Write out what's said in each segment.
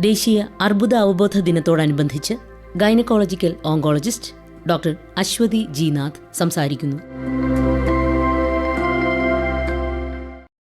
ദേശീയ അർബുദ അവബോധ ദിനത്തോടനുബന്ധിച്ച് gynaecological oncologist doctor Aswathy Jeenath സംസാരിക്കുന്നു.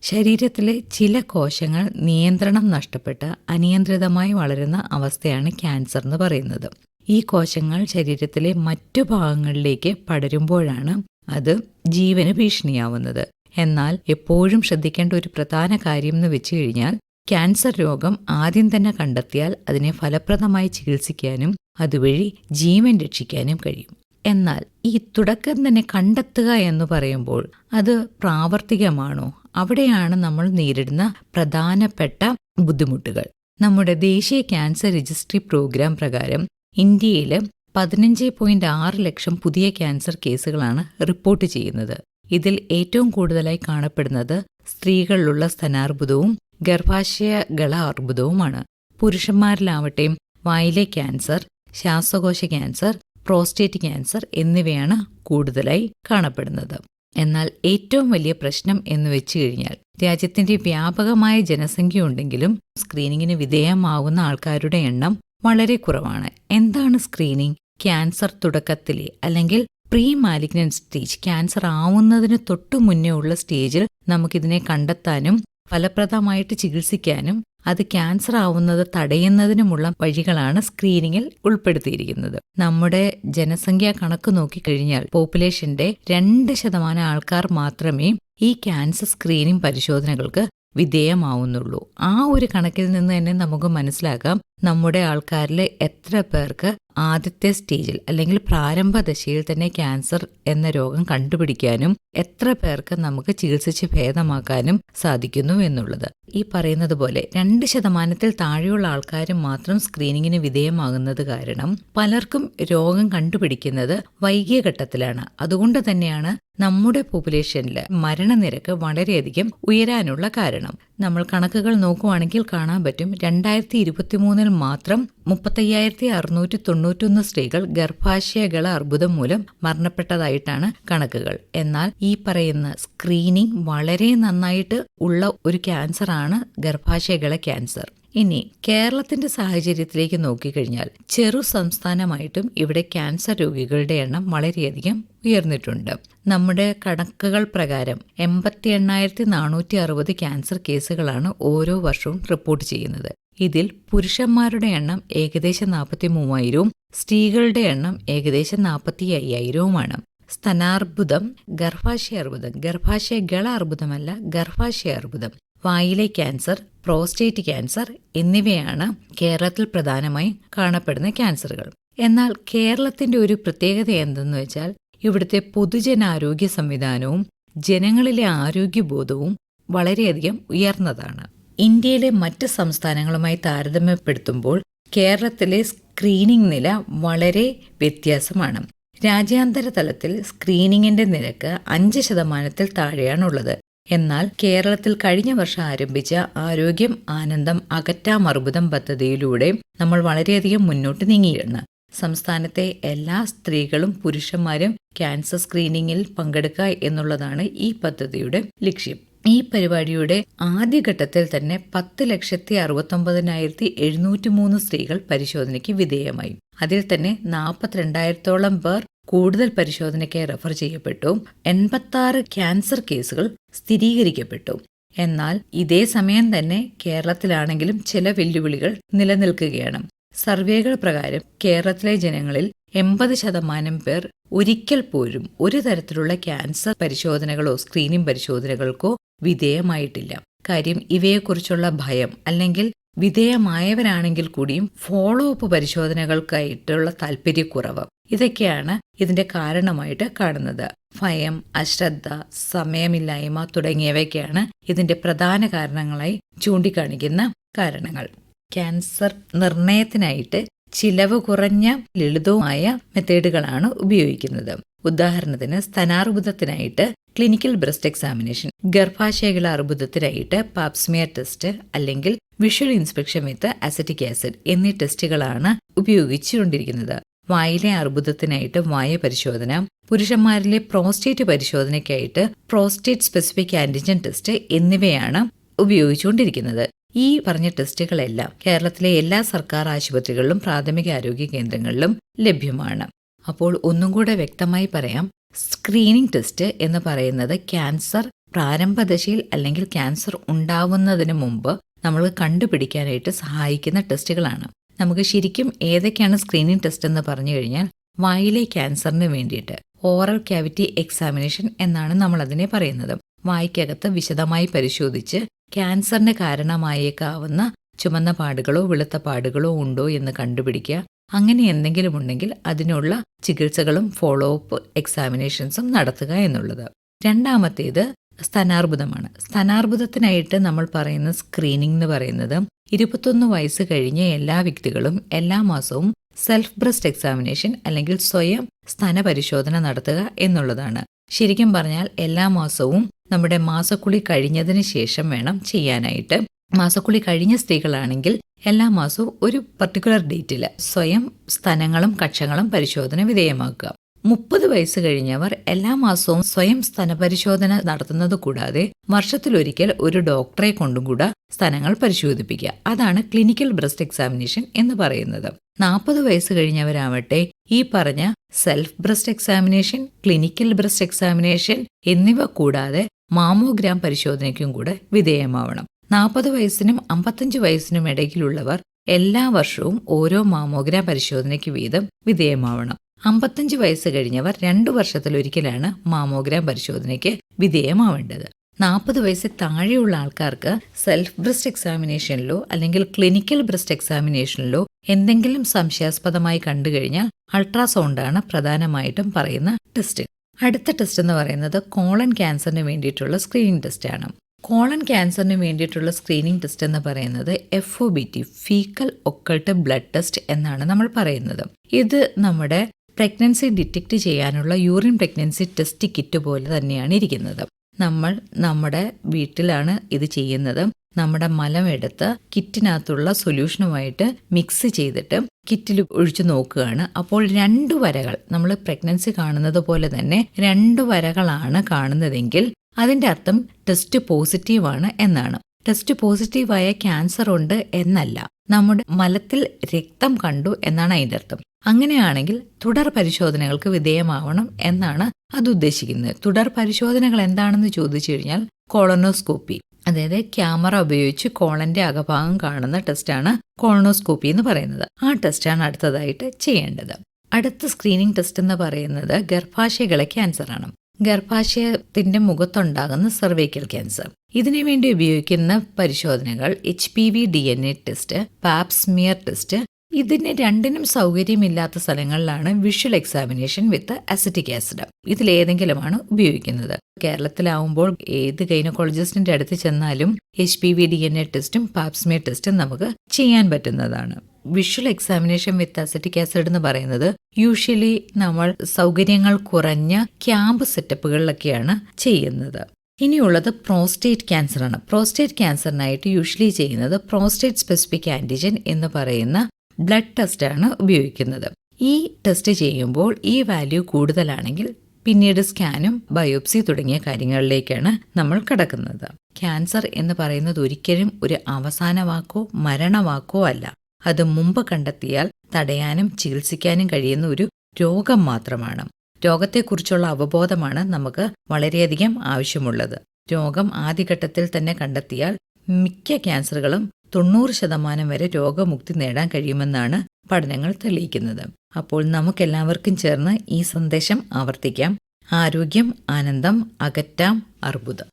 ശരീരത്തിലെ ചില കോശങ്ങൾ നിയന്ത്രണം നഷ്ടപ്പെട്ട് അനിയന്ത്രിതമായി വളരുന്ന അവസ്ഥയാണ് ക്യാൻസർ എന്ന് പറയുന്നത്. ഈ കോശങ്ങൾ ശരീരത്തിലെ മറ്റു ഭാഗങ്ങളിലേക്ക് പടരുമ്പോഴാണ് അത് ജീവന് ഭീഷണിയാവുന്നത്. എന്നാൽ എപ്പോഴും ശ്രദ്ധിക്കേണ്ട ഒരു പ്രധാന കാര്യം എന്ന് വെച്ചു കഴിഞ്ഞാൽ ക്യാൻസർ രോഗം ആദ്യം തന്നെ കണ്ടെത്തിയാൽ അതിനെ ഫലപ്രദമായി ചികിത്സിക്കാനും അതുവഴി ജീവൻ രക്ഷിക്കാനും കഴിയും. എന്നാൽ ഈ തുടക്കം തന്നെ കണ്ടെത്തുക എന്ന് പറയുമ്പോൾ അത് പ്രാവർത്തികമാണോ? അവിടെയാണ് നമ്മൾ നേരിടുന്ന പ്രധാനപ്പെട്ട ബുദ്ധിമുട്ടുകൾ. നമ്മുടെ ദേശീയ ക്യാൻസർ രജിസ്ട്രി പ്രോഗ്രാം പ്രകാരം ഇന്ത്യയിൽ പതിനഞ്ച് പോയിന്റ് ആറ് ലക്ഷം പുതിയ ക്യാൻസർ കേസുകളാണ് റിപ്പോർട്ട് ചെയ്യുന്നത്. ഇതിൽ ഏറ്റവും കൂടുതലായി കാണപ്പെടുന്നത് സ്ത്രീകളിലുള്ള സ്തനാർബുദവും ഗർഭാശയ ഗള അർബുദവുമാണ്. പുരുഷന്മാരിലാവട്ടെ വായിലെ ക്യാൻസർ ശ്വാസകോശ ക്യാൻസർ പ്രോസ്റ്റേറ്റ് ക്യാൻസർ എന്നിവയാണ് കൂടുതലായി കാണപ്പെടുന്നത്. എന്നാൽ ഏറ്റവും വലിയ പ്രശ്നം എന്ന് വെച്ചു കഴിഞ്ഞാൽ രാജ്യത്തിന്റെ വ്യാപകമായ ജനസംഖ്യ ഉണ്ടെങ്കിലും സ്ക്രീനിങ്ങിന് വിധേയമാവുന്ന ആൾക്കാരുടെ എണ്ണം വളരെ കുറവാണ്. എന്താണ് സ്ക്രീനിംഗ് ക്യാൻസർ തുടക്കത്തിലെ അല്ലെങ്കിൽ പ്രീ മാലിഗ്നൻ സ്റ്റേജ് ക്യാൻസർ ആവുന്നതിന് തൊട്ടു മുന്നേ ഉള്ള സ്റ്റേജിൽ നമുക്കിതിനെ കണ്ടെത്താനും ഫലപ്രദമായിട്ട് ചികിത്സിക്കാനും അത് ക്യാൻസർ ആവുന്നത് തടയുന്നതിനുമുള്ള വഴികളാണ് സ്ക്രീനിങ്ങിൽ ഉൾപ്പെടുത്തിയിരിക്കുന്നത്. നമ്മുടെ ജനസംഖ്യ കണക്ക് നോക്കിക്കഴിഞ്ഞാൽ പോപ്പുലേഷന്റെ രണ്ട് ശതമാനം ആൾക്കാർ മാത്രമേ ഈ ക്യാൻസർ സ്ക്രീനിംഗ് പരിശോധനകൾക്ക് വിധേയമാവുന്നുള്ളൂ. ആ ഒരു കണക്കിൽ നിന്ന് തന്നെ നമുക്ക് മനസ്സിലാക്കാം നമ്മുടെ ആൾക്കാരിൽ എത്ര പേർക്ക് ആദ്യത്തെ സ്റ്റേജിൽ അല്ലെങ്കിൽ പ്രാരംഭ ദശയിൽ തന്നെ ക്യാൻസർ എന്ന രോഗം കണ്ടുപിടിക്കാനും എത്ര പേർക്ക് നമുക്ക് ചികിത്സിച്ച് ഭേദമാക്കാനും സാധിക്കുന്നു എന്നുള്ളത്. ഈ പറയുന്നത് പോലെ രണ്ട് ശതമാനത്തിൽ താഴെയുള്ള ആൾക്കാരും മാത്രം സ്ക്രീനിങ്ങിന് വിധേയമാകുന്നത് കാരണം പലർക്കും രോഗം കണ്ടുപിടിക്കുന്നത് വൈകിയ ഘട്ടത്തിലാണ്. അതുകൊണ്ട് തന്നെയാണ് നമ്മുടെ പോപ്പുലേഷനിൽ മരണനിരക്ക് വളരെയധികം ഉയരാനുള്ള കാരണം. നമ്മൾ കണക്കുകൾ നോക്കുവാണെങ്കിൽ കാണാൻ പറ്റും രണ്ടായിരത്തി ഇരുപത്തിമൂന്നിൽ മാത്രം മുപ്പത്തയ്യായിരത്തി അറുന്നൂറ്റി തൊണ്ണൂറ്റൊന്ന് സ്ത്രീകൾ ഗർഭാശയകള അർബുദം മൂലം മരണപ്പെട്ടതായിട്ടാണ് കണക്കുകൾ. എന്നാൽ ഈ പറയുന്ന സ്ക്രീനിംഗ് വളരെ നന്നായിട്ട് ഉള്ള ഒരു ക്യാൻസർ ആണ് ഗർഭാശയകള ക്യാൻസർ ഇനി കേരളത്തിന്റെ സാഹചര്യത്തിലേക്ക് നോക്കിക്കഴിഞ്ഞാൽ ചെറു സംസ്ഥാനമായിട്ടും ഇവിടെ ക്യാൻസർ രോഗികളുടെ എണ്ണം വളരെയധികം ഉയർന്നിട്ടുണ്ട്. നമ്മുടെ കണക്കുകൾ പ്രകാരം എൺപത്തി എണ്ണായിരത്തി നാനൂറ്റി അറുപത് ക്യാൻസർ കേസുകളാണ് ഓരോ വർഷവും റിപ്പോർട്ട് ചെയ്യുന്നത്. ഇതിൽ പുരുഷന്മാരുടെ എണ്ണം ഏകദേശം നാൽപ്പത്തി മൂവായിരവും സ്ത്രീകളുടെ എണ്ണം ഏകദേശം നാൽപ്പത്തി അയ്യായിരവുമാണ് സ്തനാർബുദം ഗർഭാശയ അർബുദം ഗർഭാശയ ഗള അർബുദമല്ല ഗർഭാശയ അർബുദം വായിലെ ക്യാൻസർ പ്രോസ്റ്റേറ്റ് ക്യാൻസർ എന്നിവയാണ് കേരളത്തിൽ പ്രധാനമായും കാണപ്പെടുന്ന ക്യാൻസറുകൾ. എന്നാൽ കേരളത്തിന്റെ ഒരു പ്രത്യേകത എന്തെന്ന് വെച്ചാൽ ഇവിടുത്തെ പൊതുജനാരോഗ്യ സംവിധാനവും ജനങ്ങളിലെ ആരോഗ്യബോധവും വളരെയധികം ഉയർന്നതാണ്. ഇന്ത്യയിലെ മറ്റ് സംസ്ഥാനങ്ങളുമായി താരതമ്യപ്പെടുത്തുമ്പോൾ കേരളത്തിലെ സ്ക്രീനിംഗ് നില വളരെ വ്യത്യാസമാണ്. രാജ്യാന്തര തലത്തിൽ സ്ക്രീനിങ്ങിന്റെ നിരക്ക് അഞ്ച് ശതമാനത്തിൽ താഴെയാണുള്ളത്. എന്നാൽ കേരളത്തിൽ കഴിഞ്ഞ വർഷം ആരംഭിച്ച ആരോഗ്യം ആനന്ദം അകറ്റാം അർബുദം പദ്ധതിയിലൂടെ നമ്മൾ വളരെയധികം മുന്നോട്ട് നീങ്ങിയിരുന്നു സംസ്ഥാനത്തെ എല്ലാ സ്ത്രീകളും പുരുഷന്മാരും ക്യാൻസർ സ്ക്രീനിങ്ങിൽ പങ്കെടുക്കുക എന്നുള്ളതാണ് ഈ പദ്ധതിയുടെ ലക്ഷ്യം. ഈ പരിപാടിയുടെ ആദ്യഘട്ടത്തിൽ തന്നെ പത്ത് ലക്ഷത്തി അറുപത്തൊമ്പതിനായിരത്തി എഴുന്നൂറ്റി മൂന്ന് സ്ത്രീകൾ പരിശോധനയ്ക്ക് വിധേയമായി. അതിൽ തന്നെ നാൽപ്പത്തിരണ്ടായിരത്തോളം പേർ കൂടുതൽ പരിശോധനയ്ക്കായി റെഫർ ചെയ്യപ്പെട്ടു. എൺപത്തി ക്യാൻസർ കേസുകൾ സ്ഥിരീകരിക്കപ്പെട്ടു. എന്നാൽ ഇതേ സമയം തന്നെ കേരളത്തിലാണെങ്കിലും ചില വെല്ലുവിളികൾ നിലനിൽക്കുകയാണ്. സർവേകൾ പ്രകാരം കേരളത്തിലെ ജനങ്ങളിൽ എൺപത് ശതമാനം പേർ ഒരിക്കൽ പോലും ഒരു തരത്തിലുള്ള ക്യാൻസർ പരിശോധനകളോ സ്ക്രീനിംഗ് പരിശോധനകൾക്കോ വിധേയമായിട്ടില്ല. കാര്യം ഇവയെക്കുറിച്ചുള്ള ഭയം അല്ലെങ്കിൽ വിധേയമായവരാണെങ്കിൽ കൂടിയും ഫോളോ അപ്പ് പരിശോധനകൾക്കായിട്ടുള്ള താല്പര്യക്കുറവ് ഇതൊക്കെയാണ് ഇതിന്റെ കാരണമായിട്ട് കാണുന്നത്. ഭയം അശ്രദ്ധ സമയമില്ലായ്മ തുടങ്ങിയവയൊക്കെയാണ് ഇതിന്റെ പ്രധാന കാരണങ്ങളായി ചൂണ്ടിക്കാണിക്കുന്ന കാരണങ്ങൾ. ക്യാൻസർ നിർണയത്തിനായിട്ട് ചിലവ് കുറഞ്ഞ ലളിതവുമായ മെത്തേഡുകളാണ് ഉപയോഗിക്കുന്നത്. ഉദാഹരണത്തിന് സ്തനാർബുദത്തിനായിട്ട് ക്ലിനിക്കൽ ബ്രസ്റ്റ് എക്സാമിനേഷൻ ഗർഭാശയകള അർബുദത്തിനായിട്ട് പാപ്സ്മിയർ ടെസ്റ്റ് അല്ലെങ്കിൽ visual inspection with acetic acid എന്നീ ടെസ്റ്റുകളാണ് ഉപയോഗിച്ചുകൊണ്ടിരിക്കുന്നത്. വായിലെ അർബുദത്തിനായിട്ട് വായ പരിശോധന പുരുഷന്മാരിലെ പ്രോസ്റ്റേറ്റ് പരിശോധനയ്ക്കായിട്ട് പ്രോസ്റ്റേറ്റ് സ്പെസിഫിക് ആന്റിജൻ ടെസ്റ്റ് എന്നിവയാണ് ഉപയോഗിച്ചുകൊണ്ടിരിക്കുന്നത്. ഈ പറഞ്ഞ ടെസ്റ്റുകളെല്ലാം കേരളത്തിലെ എല്ലാ സർക്കാർ ആശുപത്രികളിലും പ്രാഥമിക ആരോഗ്യ കേന്ദ്രങ്ങളിലും ലഭ്യമാണ്. അപ്പോൾ ഒന്നും കൂടെ വ്യക്തമായി പറയാം സ്ക്രീനിംഗ് ടെസ്റ്റ് എന്ന് പറയുന്നത് ക്യാൻസർ പ്രാരംഭദശയിൽ അല്ലെങ്കിൽ ക്യാൻസർ ഉണ്ടാവുന്നതിന് മുമ്പ് നമ്മൾ കണ്ടുപിടിക്കാനായിട്ട് സഹായിക്കുന്ന ടെസ്റ്റുകളാണ്. നമുക്ക് ശരിക്കും ഏതൊക്കെയാണ് സ്ക്രീനിംഗ് ടെസ്റ്റ് എന്ന് പറഞ്ഞു കഴിഞ്ഞാൽ വായിലെ ക്യാൻസറിന് വേണ്ടിയിട്ട് ഓറൽ ക്യാവിറ്റി എക്സാമിനേഷൻ എന്നാണ് നമ്മൾ അതിനെ പറയുന്നത്. വായ്ക്കകത്ത് വിശദമായി പരിശോധിച്ച് ക്യാൻസറിന് കാരണമായേക്കാവുന്ന ചുമന്ന പാടുകളോ വെളുത്ത പാടുകളോ ഉണ്ടോ എന്ന് കണ്ടുപിടിക്കുക അങ്ങനെ എന്തെങ്കിലും ഉണ്ടെങ്കിൽ അതിനുള്ള ചികിത്സകളും ഫോളോ അപ്പ് എക്സാമിനേഷൻസും നടത്തുക എന്നുള്ളത്. രണ്ടാമത്തേത് സ്തനാർബുദമാണ് സ്തനാർബുദത്തിനായിട്ട് നമ്മൾ പറയുന്ന സ്ക്രീനിംഗ് എന്ന് പറയുന്നത് ഇരുപത്തൊന്ന് വയസ്സ് കഴിഞ്ഞ എല്ലാ വ്യക്തികളും എല്ലാ മാസവും സെൽഫ് ബ്രസ്റ്റ് എക്സാമിനേഷൻ അല്ലെങ്കിൽ സ്വയം സ്തന പരിശോധന നടത്തുക എന്നുള്ളതാണ്. ശരിക്കും പറഞ്ഞാൽ എല്ലാ മാസവും നമ്മുടെ മാസക്കുളി കഴിഞ്ഞതിന് ശേഷം വേണം ചെയ്യാനായിട്ട്. മാസക്കുളി കഴിഞ്ഞ സ്ത്രീകളാണെങ്കിൽ എല്ലാ മാസവും ഒരു പർട്ടിക്കുലർ ഡേറ്റിൽ സ്വയം സ്തനങ്ങളും കക്ഷങ്ങളും പരിശോധന വിധേയമാക്കുക. മുപ്പത് വയസ്സ് കഴിഞ്ഞവർ എല്ലാ മാസവും സ്വയം സ്തനപരിശോധന നടത്തുന്നത് കൂടാതെ വർഷത്തിലൊരിക്കൽ ഒരു ഡോക്ടറെ കൊണ്ടും കൂടെ സ്ഥലങ്ങൾ പരിശോധിപ്പിക്കുക. അതാണ് ക്ലിനിക്കൽ ബ്രസ്റ്റ് എക്സാമിനേഷൻ എന്ന് പറയുന്നത്. നാൽപ്പത് വയസ്സ് കഴിഞ്ഞവരാവട്ടെ ഈ പറഞ്ഞ self breast examination clinical breast examination എന്നിവ കൂടാതെ മാമോഗ്രാം പരിശോധനയ്ക്കും കൂടെ വിധേയമാവണം. നാൽപ്പത് വയസ്സിനും അമ്പത്തഞ്ച് വയസ്സിനും ഇടയിലുള്ളവർ എല്ലാ വർഷവും ഓരോ മാമോഗ്രാം പരിശോധനയ്ക്ക് വീതം വിധേയമാവണം. അമ്പത്തഞ്ച് വയസ്സ് കഴിഞ്ഞവർ രണ്ടു വർഷത്തിലൊരിക്കലാണ് മാമോഗ്രാം പരിശോധനയ്ക്ക് വിധേയമാവേണ്ടത്. നാൽപ്പത് വയസ്സ് താഴെയുള്ള ആൾക്കാർക്ക് സെൽഫ് ബ്രസ്റ്റ് എക്സാമിനേഷനിലോ അല്ലെങ്കിൽ ക്ലിനിക്കൽ ബ്രസ്റ്റ് എക്സാമിനേഷനിലോ എന്തെങ്കിലും സംശയാസ്പദമായി കണ്ടു കഴിഞ്ഞാൽ അൾട്രാസൗണ്ടാണ് പ്രധാനമായിട്ടും പറയുന്ന ടെസ്റ്റ്. അടുത്ത ടെസ്റ്റ് എന്ന് പറയുന്നത് കോളൻ ക്യാൻസറിന് വേണ്ടിയിട്ടുള്ള സ്ക്രീനിംഗ് ടെസ്റ്റാണ്. കോളൻ ക്യാൻസറിന് വേണ്ടിയിട്ടുള്ള സ്ക്രീനിങ് ടെസ്റ്റ് എന്ന് പറയുന്നത് F O B T faecal occult blood test എന്നാണ് നമ്മൾ പറയുന്നത്. ഇത് നമ്മുടെ പ്രഗ്നൻസി ഡിറ്റക്റ്റ് ചെയ്യാനുള്ള യൂറിൻ പ്രഗ്നൻസി ടെസ്റ്റ് കിറ്റ് പോലെ തന്നെയാണ് ഇരിക്കുന്നത്. നമ്മൾ നമ്മുടെ വീട്ടിലാണ് ഇത് ചെയ്യുന്നത്. നമ്മുടെ മലം എടുത്ത് കിറ്റിനകത്തുള്ള സൊല്യൂഷനുമായിട്ട് മിക്സ് ചെയ്തിട്ട് കിറ്റിൽ ഒഴിച്ചു നോക്കുകയാണ്. അപ്പോൾ രണ്ട് വരകൾ നമ്മൾ പ്രഗ്നൻസി കാണുന്നത് പോലെ തന്നെ രണ്ട് വരകളാണ് കാണുന്നതെങ്കിൽ അതിന്റെ അർത്ഥം ടെസ്റ്റ് പോസിറ്റീവ് ആണ് എന്നാണ്. ടെസ്റ്റ് പോസിറ്റീവായ ക്യാൻസർ ഉണ്ട് എന്നല്ല. നമ്മുടെ മലത്തിൽ രക്തം കണ്ടു എന്നാണ് അതിന്റെ അർത്ഥം. അങ്ങനെയാണെങ്കിൽ തുടർ പരിശോധനകൾക്ക് വിധേയമാവണം എന്നാണ് അത് ഉദ്ദേശിക്കുന്നത്. തുടർ പരിശോധനകൾ എന്താണെന്ന് ചോദിച്ചു കഴിഞ്ഞാൽ കോളനോസ്കോപ്പി അതായത് ക്യാമറ ഉപയോഗിച്ച് കോളന്റെ അകഭാഗം കാണുന്ന ടെസ്റ്റാണ് കോളനോസ്കോപ്പി എന്ന് പറയുന്നത്. ആ ടെസ്റ്റാണ് അടുത്തതായിട്ട് ചെയ്യേണ്ടത്. അടുത്ത സ്ക്രീനിംഗ് ടെസ്റ്റ് എന്ന് പറയുന്നത് ഗർഭാശയകളെ ക്യാൻസറാണ് ഗർഭാശയത്തിന്റെ മുഖത്തുണ്ടാകുന്ന സെർവൈക്കൽ ക്യാൻസർ ഇതിനു വേണ്ടി ഉപയോഗിക്കുന്ന പരിശോധനകൾ H P V D N A test pap smear test ഇതിന് രണ്ടിനും സൗകര്യമില്ലാത്ത സ്ഥലങ്ങളിലാണ് visual examination with acetic acid ഇതിലേതെങ്കിലുമാണ് ഉപയോഗിക്കുന്നത്. കേരളത്തിലാവുമ്പോൾ ഏത് ഗൈനക്കോളജിസ്റ്റിന്റെ അടുത്ത് ചെന്നാലും H P V D N A ടെസ്റ്റും പാപ്സ്മിയർ ടെസ്റ്റും നമുക്ക് ചെയ്യാൻ പറ്റുന്നതാണ്. Visual examination with acetic acid എന്ന് പറയുന്നത് യൂഷ്വലി നമ്മൾ സൗകര്യങ്ങൾ കുറഞ്ഞ ക്യാമ്പ് സെറ്റപ്പുകളിലൊക്കെയാണ് ചെയ്യുന്നത്. ഇനിയുള്ളത് പ്രോസ്റ്റേറ്റ് ക്യാൻസറാണ് പ്രോസ്റ്റേറ്റ് ക്യാൻസറിനായിട്ട് യൂഷ്വലി ചെയ്യുന്നത് പ്രോസ്റ്റേറ്റ് സ്പെസിഫിക് ആന്റിജൻ എന്ന് പറയുന്ന ബ്ലഡ് ടെസ്റ്റാണ് ഉപയോഗിക്കുന്നത്. ഈ ടെസ്റ്റ് ചെയ്യുമ്പോൾ ഈ വാല്യൂ കൂടുതലാണെങ്കിൽ പിന്നീട് സ്കാനും ബയോപ്സി തുടങ്ങിയ കാര്യങ്ങളിലേക്കാണ് നമ്മൾ കടക്കുന്നത്. ക്യാൻസർ എന്ന് പറയുന്നത് ഒരിക്കലും ഒരു അവസാന വാക്കോ മരണവാക്കോ അല്ല. അത് മുമ്പ് കണ്ടെത്തിയാൽ തടയാനും ചികിത്സിക്കാനും കഴിയുന്ന ഒരു രോഗം മാത്രമാണ്. രോഗത്തെക്കുറിച്ചുള്ള അവബോധമാണ് നമുക്ക് വളരെയധികം ആവശ്യമുള്ളത്. രോഗം ആദ്യഘട്ടത്തിൽ തന്നെ കണ്ടെത്തിയാൽ മിക്ക ക്യാൻസറുകളും തൊണ്ണൂറ് ശതമാനം വരെ രോഗമുക്തി നേടാൻ കഴിയുമെന്നാണ് പഠനങ്ങൾ തെളിയിക്കുന്നത്. അപ്പോൾ നമുക്കെല്ലാവർക്കും ചേർന്ന് ഈ സന്ദേശം ആവർത്തിക്കാം. ആരോഗ്യം ആനന്ദം അകറ്റാം അർബുദം.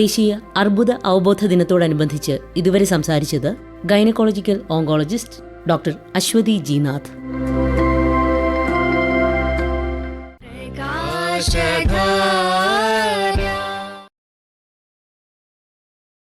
ദേശീയ അർബുദ അവബോധ ദിനത്തോടനുബന്ധിച്ച് ഇതുവരെ സംസാരിച്ചത് gynaecological oncologist doctor Aswathy Jinath. Shadha